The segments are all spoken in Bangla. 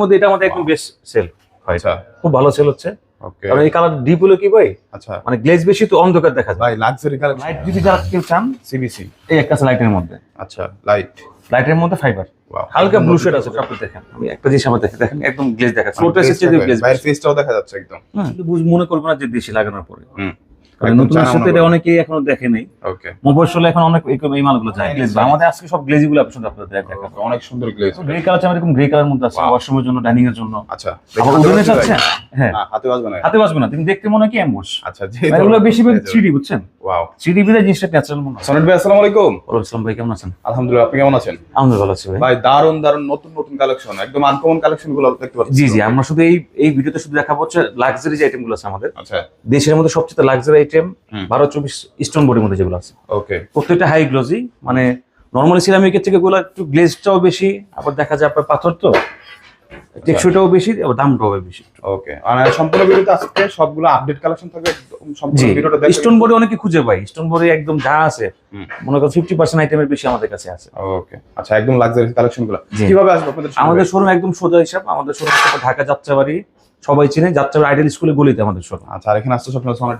মধ্যে এটা আমাদের একদম বেস্ট সেল হয়। আচ্ছা। খুব ভালো সেল হচ্ছে। ওকে কারণ এই কালার ডিপ হলো কি ভাই? আচ্ছা। মানে গ্লেজ বেশি তো অন্ধকার দেখা যায়। ভাই লাক্সারি কালেকশন লাইট যদি যারা কেউ চান সিবিসি এই একটা আছে লাইটের মধ্যে। আচ্ছা লাইট লাইটের মধ্যে ফাইবার হালকা ব্লু শেড আছে আপনি দেখেন। আমি একটা জিনিস আমার দেখেন দেখেন একদম গ্লেজ দেখা ফ্লোরটা এসেছে যে গ্লেজ ভাইয়ের ফেসটাও দেখা যাচ্ছে একদম। মনে করব না যে দেশি লাগানোর পরে। নতুন সাথে মাল। অনেকেই এখনও দেখে ওকে মফস্বলে এখন অনেক এই এই মালগুলো যায়। গ্লেজ আমাদের আজকে সব গ্লেজগুলো আপনাদের আপনাদের দেখাবো। অনেক সুন্দর গ্লেজ গ্রে কালার আছে এরকম গ্রে কালার মধ্যে আছে ওয়াশরুমের জন্য ডাইনিং এর জন্য। আচ্ছা আবার উডেনে চাচ্ছেন হ্যাঁ। হাতে বাজবে না? হাতে বাসবে না তুমি দেখতে মনে কি অ্যাম্বুশ আচ্ছা এগুলো বেশিরভাগ থ্রিডি বুঝছেন? ওয়াও থ্রিডি বিলে জিনিসটা ন্যাচারাল মনে হয়। সনেট ভাই আসসালামু আলাইকুম। ওয়ালাইকুম আসসালাম ভাই কেমন আছেন? আলহামদুলিল্লাহ আপনি কেমন আছেন? আমাদের ভালো আছি ভাই। ভাই দারুণ দারুণ নতুন নতুন কালেকশন একদম আনকমন কালেকশনগুলো দেখতে পাচ্ছি। জি জি আমরা শুধু এই এই ভিডিওতে শুধু দেখাবো হচ্ছে লাক্সারি যে আইটেমগুলো আছে আমাদের। আচ্ছা। দেশের মধ্যে সবচেয়ে লাক্সারি আইটেম বারো চব্বিশ স্টোন বডির মধ্যে যেগুলো আছে। ওকে প্রত্যেকটা হাই গ্লোজি মানে নর্মালি সিরামিকের থেকে গুলো একটু গ্লেজটাও বেশি আবার দেখা যায় আপনার পাথর তো টেকসইটাও বেশি আবার দামটাও বেশি। ওকে আর সম্পূর্ণ ভিডিওতে আজকে সবগুলো আপডেট কালেকশন থাকবে সম্পূর্ণ ভিডিওটা দেখবেন স্টোন বডি অনেকে খুঁজে পাই স্টোন বডি একদম যা আছে মনে করো ফিফটি পার্সেন্ট আইটেমের বেশি আমাদের কাছে আছে। ওকে আচ্ছা একদম লাক্সারি কালেকশনগুলো। কীভাবে আসবে আপনাদের আমাদের শোরুম একদম সোজা হিসাব আমাদের শোরুম ঢাকা যাত্রাবাড়ি সবাই চিনে যাত্রাবাড়ি আইডিয়াল স্কুলে গলিতে আমাদের শোরুম আচ্ছা আর এখানে আসতে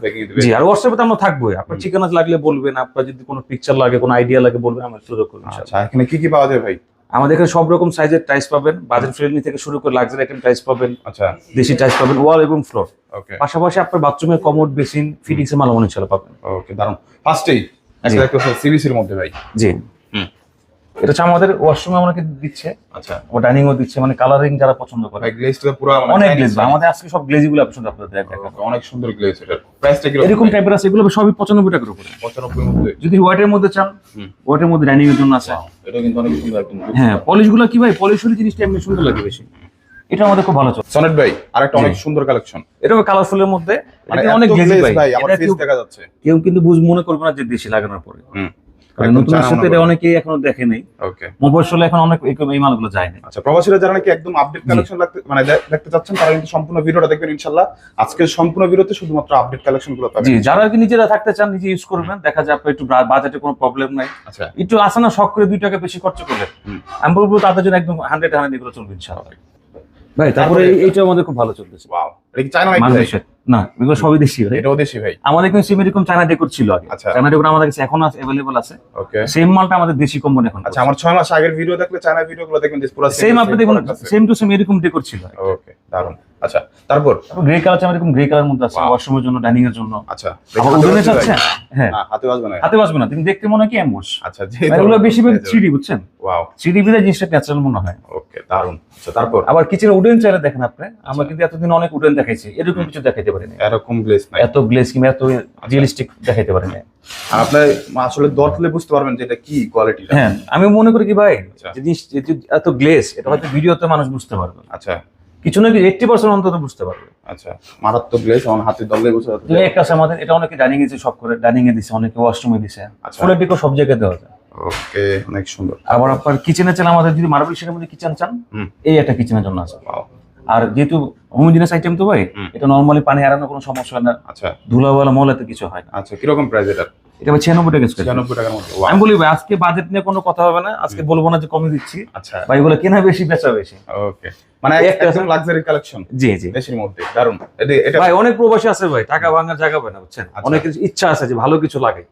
ব্যাগে দিবে। জি আর হোয়াটসঅ্যাপে তো আমরা থাকবোই। আপনার ঠিকানা লাগলে বলবেন আপনার যদি কোনো পিকচার লাগে কোনো আইডিয়া লাগে বলবেন আমরা সুযোগ করব আচ্ছা এখানে কি কি পাওয়া যায় ভাই? আমাদের এখানে সব রকম সাইজের টাইস পাবেন। বাজেট ফ্রেন্ডলি থেকে শুরু করে লাক্সারি আইটেম টাইস পাবেন। আচ্ছা। দেশি টাইস পাবেন ওয়াল এবং ফ্লোর ওকে পাশাপাশি আপনার বাথরুমের কমোড বেসিন ফিটিংস এর মাল অনেক ছিল পাবেন ওকে দারুণ ফার্স্টেই জি। একটা সিবিসির মধ্যে ভাই। জি। হুম। এটা হচ্ছে আমাদের ওয়াশরুমে আমাকে দিচ্ছে। আচ্ছা। ও ডাইনিং ও দিচ্ছে মানে কালারিং যারা পছন্দ করে। ভাই গ্লেজটা পুরো মানে অনেক গ্লেজ আমাদের আজকে সব গ্লেজি গুলো আপনাদের আপনাদের দেখাবো অনেক সুন্দর গ্লেজ এটা। প্রাইসটা কি এরকম টাইপের আছে এগুলো সবই পঁচানব্বই টাকার উপরে। 95 এর মধ্যে? যদি হোয়াইটের মধ্যে চান। হোয়াইটের মধ্যে ডাইনিং এর জন্য আছে। এটা কিন্তু অনেক সুন্দর একদম হ্যাঁ পলিশগুলো কি ভাই? পলিশ হলে জিনিসটা এমনি সুন্দর লাগে বেশি। এটা আমাদের খুব ভালো চলে। সনেট ভাই আরেকটা অনেক সুন্দর কালেকশন এটা কালারফুলের মধ্যে। মানে অনেক গ্লেজ ভাই। আমার ফেস দেখা যাচ্ছে। কেউ কিন্তু বুঝ মনে করবে না যে দেশি লাগানোর পরে। নতুন সাথে এটা অনেকেই এখনও দেখে নেই। ওকে। মফস্বলে এখন অনেক এই- এই মালগুলো যায় না আচ্ছা প্রবাসীরা যারা নাকি একদম আপডেট কালেকশন মানে দেখতে চাচ্ছেন তারা কিন্তু সম্পূর্ণ ভিডিওটা দেখবেন ইনশাআল্লাহ। আজকে সম্পূর্ণ ভিডিওতে শুধুমাত্র আপডেট কালেকশনগুলো পাবেন। জি যারা আর কি নিজেরা থাকতে চান নিজে ইউজ করবেন। দেখা যায় আপনার একটু বাজেটে কোনো প্রবলেম নাই। আচ্ছা। একটু আসে না শখ করে দুই টাকা বেশি খরচ করলে হুম। আমি বলব তাদের জন্য একদম এগুলো চলবে ইনশাআল্লাহ। ভাই তারপরে এই- এইটা আমাদের খুব ভালো চলতেছে। ওয়াও এটা কি চায়না না এগুলো সবই দেশি ভাই। এটাও দেশি ভাই? আমাদের কিন্তু সেম এরকম চায়না ডেকোর ছিল আগে। আচ্ছা। চায়না ডেকোর আমাদের কাছে এখন অ্যাভেলেবল আছে। ওকে সেম মালটা আমাদের দেশি কোম্পানি এখন আচ্ছা আমার ছয় মাস আগের ভিডিও দেখলে চায়না ভিডিও গুলো দেখবেন পুরো সেম আপনি দেখুন সেম টু সেম এরকম ডেকোর ছিল ওকে দারুণ আচ্ছা তারপর? গ্রে কালার আছে এরকম গ্রে কালার মধ্যে আছে ওয়াশরুমের জন্য ডাইনিং এর জন্য। আচ্ছা বাজবে চাচ্ছেন হ্যাঁ। না, হাতে বাজবে না। হাতে বাসবে না তুমি দেখতে মনে হয় কি আচ্ছা এগুলো বেশিরভাগ থ্রিডি বুঝছেন? ওয়াও থ্রিডি জিনিসটা ন্যাচারাল মনে হয়। ওকে দারুণ আচ্ছা তারপর? আবার কিচেনে উডেন চাইলে দেখেন আপনি আমরা কিন্তু এতদিন অনেক উডেন দেখাইছি এরকম কিছু দেখাইতে পারিনি। এরকম গ্লেজ নাই। এত গ্লেজ কিংবা এত রিয়েলিস্টিক দেখাইতে পারিনি। আর আপনার আসলে বুঝতে পারবেন যে এটা কি কোয়ালিটি হ্যাঁ আমি মনে করি কি ভাই আচ্ছা। যে জিনিস এত গ্লেজ এটা হয়তো ভিডিওতে মানুষ বুঝতে পারবে। আচ্ছা। কিছু না কিছু এইটটি পার্সেন্ট অন্তত বুঝতে পারবে। আচ্ছা মারাত্মক গ্লেজ আমার হাতে দরলে বুঝতে পারছেন একটা আছে আমাদের এটা অনেকে ডাইনিং এ সব করে ডাইনিং এ দিছে অনেকে ওয়াশরুমে দিছে। ফুলের দিকেও সব জায়গায় দেওয়া যায়। ওকে অনেক সুন্দর। আবার আপনার কিচেনে চান আমাদের যদি মার্বেল শেডের মধ্যে কিচেন চান এই একটা কিচেনের জন্য আছে। আর যেহেতু হোমোজিনাস আইটেম তো ভাই এটা নরমালি পানি হারানোর কোনো সমস্যা না। আচ্ছা। ধুলাওয়ালা মলাতে কিছু হয় না। আচ্ছা কীরকম প্রাইস এটা? এটা ভাই ছিয়ানব্বই টাকা ছিয়ানব্বই টাকার মধ্যে আমি বলি ভাই আজকে বাজেট নিয়ে কোনো কথা হবে না আজকে বলব না যে কমে দিচ্ছি। আচ্ছা। ভাই বলে কেনা বেশি বেচা বেশি। ওকে মানে একদম লাক্সারি কালেকশন জি জি। দেশের মধ্যে। দারুণ এটা এটা ভাই অনেক প্রবাসী আছে ভাই টাকা ভাঙার জায়গা পায় না বুঝছেন। ইচ্ছা আছে যে ভালো কিছু লাগে।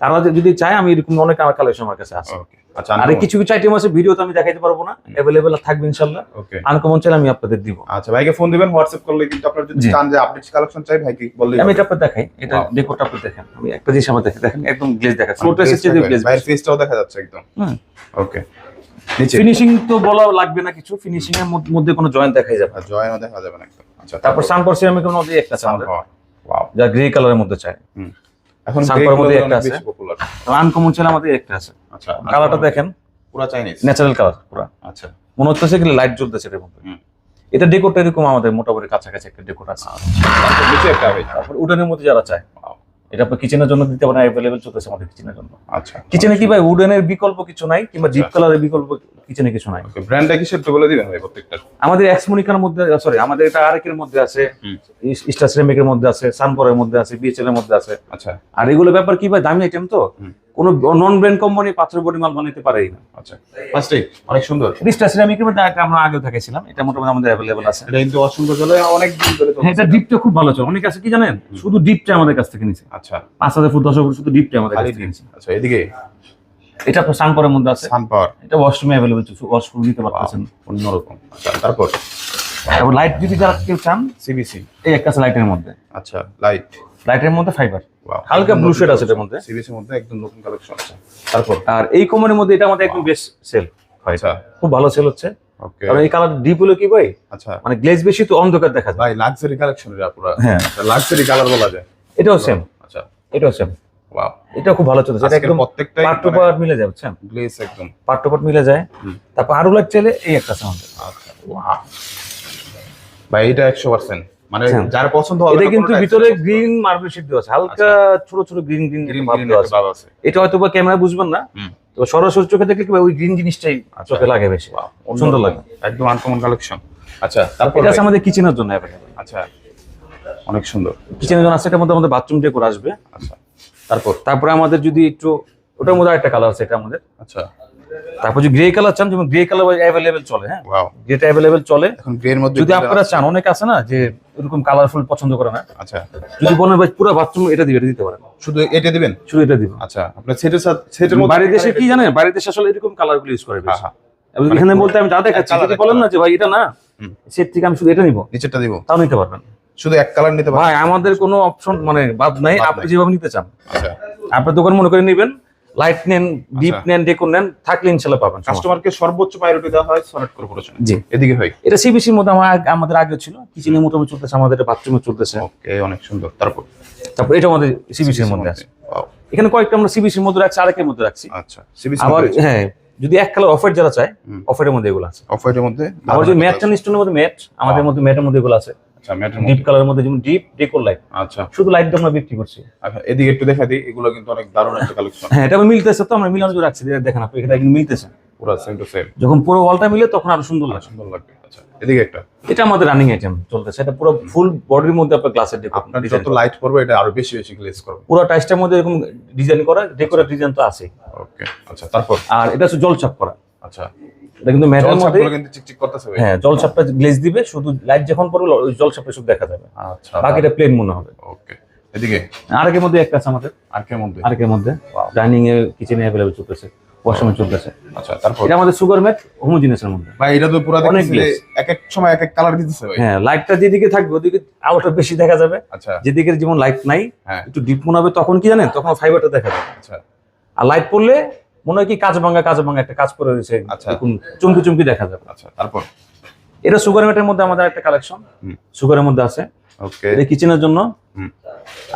তারা যদি চায় আমি এরকম অনেক আমার কালেকশন আমার কাছে আছে। আচ্ছা আর এই কিছু কিছু আইটেম আছে ভিডিও তো আমি দেখাইতে পারব না। অ্যাভেলেবেল থাকবে ইনশাল্লাহ। আনকমন চাইলে আমি আপনাদের দিব। আচ্ছা ভাইকে ফোন দিবেন হোয়াটসঅ্যাপ করলে কিন্তু আপনার যদি চান যে আপডেট কালেকশন চাই ভাইকে বললে আমি এটা দেখাই। এটা ডেকোরটা দেখেন। আমি একটা জিনিস আমার দেখেন একদম গ্লেজ দেখা গ্লেজ ফেসটাও যাচ্ছে একদম। ওকে ফিনিশিং তো বলা লাগবে না কিছু ফিনিশিং এর মধ্যে- কোনো জয়েন্ট দেখাই যাবে না। জয়নও দেখা যাবে না একদম। আচ্ছা তারপর সানপার সিরামিকের মধ্যে একটা আছে আমাদের ওয়াও যা গ্রে কালারের মধ্যে চাই। এখন সানপার মধ্যে একটা আছে। বেশি পপুলার আনকমন চাইলে আমাদের একটা আছে। আচ্ছা কালারটা দেখেন। পুরো চাইনিজ ন্যাচারাল কালার পুরো। আচ্ছা। মনে হচ্ছে কি লাইট জ্বলতেছে এর মধ্যে। এটা ডেকোরটা এরকম আমাদের মোটামুটি কাছাকাছি একটা ডেকোর আছে। তারপর নিচে একটা ভাই তারপর উডেনের মধ্যে যারা চায়. এটা আপনি কিচেনের জন্য দিতে পারেন অ্যাভেলেবেল চলতেছে আমাদের কিচেনের জন্য। আচ্ছা কিচেনে কি ভাই উডেনের বিকল্প কিছু নাই কিংবা ডিপ আচ্ছা। কালারের বিকল্প কিচেনে কিছু নাই? ব্র্যান্ডটা কিসের তো বলে দিবেন ভাই প্রত্যেকটা? আমাদের এক্সমনিকার মধ্যে সরি আমাদের এটা আরেকের মধ্যে আছে। স্টার সিরামিকের মধ্যে আছে সানপরের মধ্যে আছে বিএচএল এর মধ্যে আছে। আচ্ছা। আর এগুলো ব্যাপার কি ভাই দামি আইটেম তো। কোনো নন ব্র্যান্ড কোম্পানি পাথর বডি মাল বানাতে পারেই না। আচ্ছা প্লাস্টিক অনেক সুন্দর। রিস্টা সিরামিকের মধ্যে একটা আমরা আগেও দেখাইছিলাম এটা মোটামুটি আমাদের অ্যাভেলেবল আছে। এটা কিন্তু অসংখ্য চলে অনেক দিন ধরে হ্যাঁ এটা ডিপটা খুব ভালো চলে। অনেক আছে কি জানেন? শুধু ডিপটা আমাদের কাছ থেকে নিছে। আচ্ছা। পাঁচ হাজার ফুট দশ ফুট শুধু ডিপটা আমাদের কাছ থেকে নিছে। আচ্ছা এদিকে? এটা আপনার সানপারের মধ্যে আছে। সান পাওয়ার এটা ওয়াশরুমে অ্যাভেলেবল ওয়াশরুম নিতে পারতেছেন অন্যরকম। আচ্ছা তারপর? লাইট যদি যারা কেউ চান সিবিসি এই একটা লাইটের মধ্যে। আচ্ছা লাইট লাইটের মধ্যে ফাইবার হালকা ব্লু শেড আছে এটার মধ্যে। সিবিসির মধ্যে একদম নতুন কালেকশন আছে। তারপর আর এই কোম্পানির মধ্যে এটা আমাদের একদম বেস্ট সেল হয় আচ্ছা। খুব ভালো সেল হচ্ছে। ওকে কারণ এই কালার ডিপ হলো কি ভাই? আচ্ছা। মানে গ্লেজ বেশি তো অন্ধকার দেখা যায়। ভাই লাক্সারি কালেকশন এটা পুরো। হ্যাঁ। লাক্সারি কালার বলা যায়। এটাও সেম আচ্ছা। এটাও সেম ওয়াও এটা খুব ভালো চলছে। এটা একদম প্রত্যেকটাই পার্ট টু মানে- পার্ট মিলে যাবে বুঝছেন? গ্লেস একদম। পার্ট টু পার্ট মিলে যায়। তারপর আরও চাইলে এই একটা আমাদের আচ্ছা। ওয়াও ভাই এটা একশো পার্সেন্ট মানে আচ্ছা। যার পছন্দ হবে এটা কিন্তু ভিতরে গ্রিন মার্বেল শিট দেওয়া আছে হালকা ছোট ছোট গ্রিন গ্রিন গ্রিন ভাব দেওয়া আছে। এটা হয়তো বা ক্যামেরা বুঝবেন না তো সরাসরি চোখে দেখলে ওই গ্রিন জিনিসটাই চোখে লাগে বেশি। সুন্দর লাগে। একদম আনকমন কালেকশন আচ্ছা তারপর এটা আছে আমাদের কিচেনের জন্য অ্যাভেলেবল আচ্ছা অনেক সুন্দর। কিচেনের জন্য আছে এটার মধ্যে আমাদের বাথরুম ডেকোর আসবে। আচ্ছা। তারপর তারপরে আমাদের যদি একটু ওটার মধ্যে একটা কালার আছে এটা আমাদের। আচ্ছা। তারপর যদি গ্রে কালার চান যেমন গ্রে কালার অ্যাভেলেবেল চলে হ্যাঁ? গ্রেটা অ্যাভেলেবেল চলে। এখন গ্রের মধ্যে যদি আপনারা চান অনেক আছে না যে এরকম কালারফুল পছন্দ করে না। আচ্ছা। যদি বলেন ভাই পুরো বাথরুম এটা এটা দিতে পারেন। শুধু এটা দিবেন? শুধু এটা দিব। আচ্ছা আপনার সেটের সাথে সেটের মধ্যে বাইরের দেশে কি জানেন? বাইরের দেশে আসলে এরকম কালারগুলো ইউজ করে হ্যাঁ বেশি। হ্যাঁ এবং এখানে বলতে আমি যা দেখাচ্ছি যদি বলেন না যে ভাই এটা না। সেট থেকে আমি শুধু এটা নিব। নিচেরটা দিব। তাও নিতে পারবেন। শুধু এক কালার নিতে পারবেন? ভাই আমাদের কোনো অপশন মানে বাদ নাই। আপনি যেভাবে নিতে চান। আচ্ছা। আপনার দোকান মনে করে নেবেন। লাইট নেন ডিপ আচ্ছা। নেন ডেকোর নেন থাকলে ইনশাল্লাহ পাবেন কাস্টমারকে সর্বোচ্চ প্রায়োরিটি দেওয়া হয় সনেট কর্পোরেশন জি। এদিকে ভাই এটা সিবিসির মধ্যে আমাদের আগে ছিল কিচেনের মোটামুটি চলতেছে আমাদের বাথরুমে চলতেছে। ওকে অনেক সুন্দর। তারপর? তারপর এটা আমাদের সিবিসির মধ্যে আছে। এখানে কয়েকটা আমরা সিবিসির মধ্যে রাখছি আরেকের মধ্যে রাখছি। আচ্ছা সিবিসি আবার হ্যাঁ যদি এক কালার অফার যারা চায় অফারের মধ্যে এগুলো আছে। অফ হোয়াইটের মধ্যে আবার যদি ম্যাট চান স্টোনের মধ্যে ম্যাট আমাদের মধ্যে ম্যাটের মধ্যে এগুলো আছে। আচ্ছা ম্যাটের ডিপ কালারের মধ্যে যেমন ডিপ ডেকোর লাইট আচ্ছা। শুধু লাইট আমরা বিক্রি করছি। আচ্ছা এদিকে একটু দেখা দিই এগুলো কিন্তু অনেক দারুণ একটা কালেকশন হ্যাঁ এটা মিলতেছে তো আমরা মিলানো করে রাখছি। দেখেন আপনি এটা কিন্তু মিলতেছে। পুরো সেম টু সেম যখন পুরো ওয়ালটা মিলে তখন আরও সুন্দর লাগে সুন্দর লাগবে। আচ্ছা এদিকে একটা। এটা আমাদের রানিং আইটেম চলতেছে। এটা পুরো ফুল বডির মধ্যে আপনার গ্লাসের আপনার ডেকোর যত লাইট পড়বে এটা আরও বেশি বেশি গ্লেজ করবে। পুরো টাইসটার মধ্যে এরকম ডিজাইন করা ডেকোরেট ডিজাইন তো আছে ওকে আচ্ছা তারপর? আর এটা হচ্ছে জল চাপ করা। আচ্ছা। এটা কিন্তু ম্যাটের মধ্যে কিন্তু চিকচিক করতেছে হ্যাঁ গ্লেজ দিবে শুধু লাইট যখন পড়বে ওই শুধু দেখা যাবে। আচ্ছা বাকিটা প্লেন মনে হবে। ওকে এদিকে? আরেকের মধ্যে একটা আছে আমাদের। আরকের মধ্যে? আরেকের মধ্যে। ডাইনিং এ কিচেনে অ্যাভেলেবল চলতেছে ওয়াশরুমে চলতেছে। আচ্ছা তারপর? এটা আমাদের সুগার ম্যাট হোমোজিনিয়াসের মধ্যে। ভাই এটা তো পুরো দেখতেছি এক এক সময় এক এক কালার দিতেছে ভাই। হ্যাঁ লাইটটা যেদিকে থাকবে ওদিকে আলোটা বেশি দেখা যাবে। আচ্ছা। যেদিকে যেমন লাইট নাই হ্যাঁ। একটু ডিপ মনে হবে তখন কি জানেন? তখন ফাইবারটা দেখা যাবে। আচ্ছা। আর লাইট পড়লে মনে হয় কি কাজ ভাঙা কাজ ভাঙা একটা কাজ করে রয়েছে। আচ্ছা। চুমকি চুমকি দেখা যাবে। আচ্ছা তারপর? এটা সুগার মেটের মধ্যে আমাদের একটা কালেকশন। সুগারের মধ্যে আছে। ওকে এটা কিচেনের জন্য।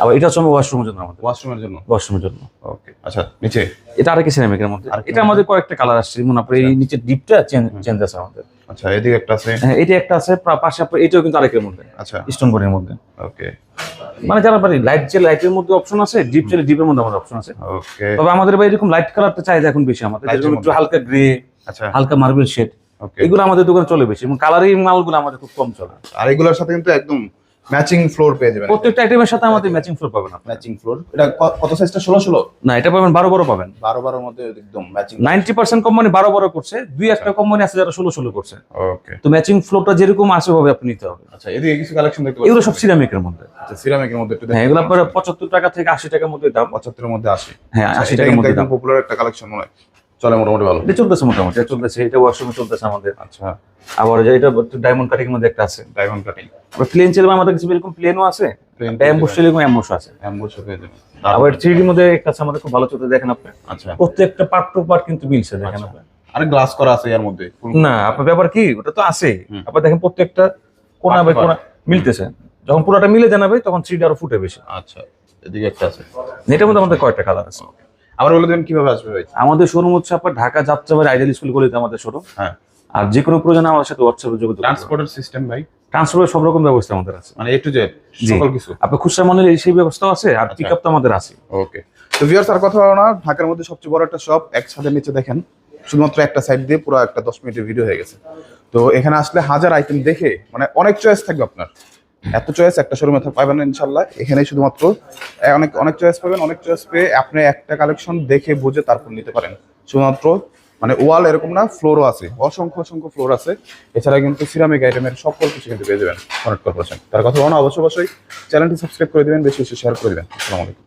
আবার এটা হচ্ছে ওয়াশরুমের জন্য আমাদের। ওয়াশরুমের জন্য? ওয়াশরুমের জন্য। ওকে আচ্ছা নিচে? এটা আরেক সিনেমিকের মধ্যে। এটা আমাদের কয়েকটা কালার আসছে। যেমন আপনার এই নিচের ডিপটা চেঞ্জ আছে আমাদের। আচ্ছা এদিকে একটা আছে? হ্যাঁ এটা একটা আছে। পাশে আপনার এটাও কিন্তু আরেকের মধ্যে। আচ্ছা। স্টোন বডির মধ্যে। ওকে মানে যারা পারি লাইট যে লাইটের মধ্যে অপশন আছে ডিপ চাইলে ডিপের মধ্যে আমাদের অপশন আছে। তবে আমাদের ভাই এরকম লাইট কালারটা চাহিদা এখন বেশি আমাদের একটু হালকা গ্রে আচ্ছা। হালকা মার্বেল শেড এগুলো আমাদের দোকানে চলে বেশি এবং কালারিং মালগুলো আমাদের খুব কম চলে। আর এগুলোর সাথে কিন্তু একদম ম্যাচিং ফ্লোর পেয়ে যাবেন। প্রত্যেকটা আইটেমের সাথে আমাদের ম্যাচিং ফ্লোর পাবেন আপনি। ম্যাচিং ফ্লোর এটা কত সাইজটা ষোলো ষোলো? না এটা পাবেন বারো বারো পাবেন। বারো বারোর মধ্যে একদম ম্যাচিং নাইনটি পার্সেন্ট কোম্পানি বারো বারো করছে। দুই একটা কোম্পানি আছে যারা ষোলো ষোলো করছে। ওকে তো ম্যাচিং ফ্লোরটা যেরকম আসে ভাবে আপনি নিতে হবে। আচ্ছা এদিকে কিছু কালেকশন দেখতে এগুলো সব সিরামিকের মধ্যে। আচ্ছা সিরামিকের মধ্যে একটু হ্যাঁ এগুলো আপনার পঁচাত্তর টাকা থেকে আশি টাকার মধ্যে দাম। পঁচাত্তরের মধ্যে আসে হ্যাঁ আচ্ছা, আশি এটা টাকার মধ্যে দাম। পপুলার একটা কালেকশন মনে হয়। চলে মোটামুটি ভালো। এটা চলতেছে মোটামুটি। এটা চলতেছে এটা ওয়াশরুমে চলতেছে আমাদের। আচ্ছা। আবার যে এটা ডায়মন্ড কাটিং মধ্যে একটা আছে। ডায়মন্ড কাটিং আবার প্লেন ছিল আমাদের কিছু এরকম প্লেনও আছে? অ্যাম্বুশ ছিল এরকম অ্যাম্বুশ আছে। অ্যাম্বুশ পেয়ে যাবেন আবার থ্রি মধ্যে একটা আছে আমাদের খুব ভালো চলতে দেখেন আপনি। আচ্ছা। প্রত্যেকটা পার্ট টু পার্ট কিন্তু মিলছে দেখেন আপনি। আরে গ্লাস করা আছে এর মধ্যে। না আপনার ব্যাপার কি ওটা তো আছে। আপনার দেখেন প্রত্যেকটা কোনা বাই কোনা মিলতেছে। যখন পুরোটা মিলে জানাবে তখন থ্রি ডি আরও ফুটে বেশি। আচ্ছা এদিকে একটা আছে। এটার মধ্যে আমাদের কয়েকটা কালার আছে। আবার বলে দেবেন কীভাবে আসবে ভাই আমাদের শোরুম হচ্ছে আপনার ঢাকা যাত্রাবাড়ি আইডিয়াল স্কুল গলিতে আমাদের শোরুম হ্যাঁ। আর যে কোনো প্রয়োজনে আমাদের সাথে হোয়াটসঅ্যাপে যোগাযোগ ট্রান্সপোর্টের সিস্টেম ভাই। ট্রান্সফারের সব রকম ব্যবস্থা আমাদের আছে। মানে এ টু জেড। সকল কিছু। আপনি খুচরা মানে সেই ব্যবস্থাও আছে আর আচ্ছা। পিক আপ তো আমাদের আছে। ওকে তো ভিউয়ার্স আর কথা হলো না ঢাকার মধ্যে সবচেয়ে বড় একটা শপ এক ছাদের নিচে দেখেন শুধুমাত্র একটা সাইড দিয়ে পুরো একটা দশ মিনিটের ভিডিও হয়ে গেছে। তো এখানে আসলে হাজার আইটেম দেখে মানে অনেক চয়েস থাকবে আপনার। এত চয়েস একটা শোরুমে পাবেন ইনশাল্লাহ এখানে শুধুমাত্র অনেক অনেক চয়েস পাবেন, অনেক চয়েস পেয়ে আপনি একটা কালেকশন দেখে বুঝে তারপর নিতে পারেন। শুধুমাত্র মানে ওয়াল এরকম না ফ্লোরও আছে। অসংখ্য অসংখ্য ফ্লোর আছে। এছাড়া কিন্তু সিরামিক আইটেমের সকল কিছু কিন্তু পেয়ে যাবেন। কনেক্ট কর্পোরেশন তার কথা বলো অবশ্যই অবশ্যই। চ্যানেলটি সাবস্ক্রাইব করে দেবেন, বেশি বেশি শেয়ার করে দেবেন। আসসালামু আলাইকুম।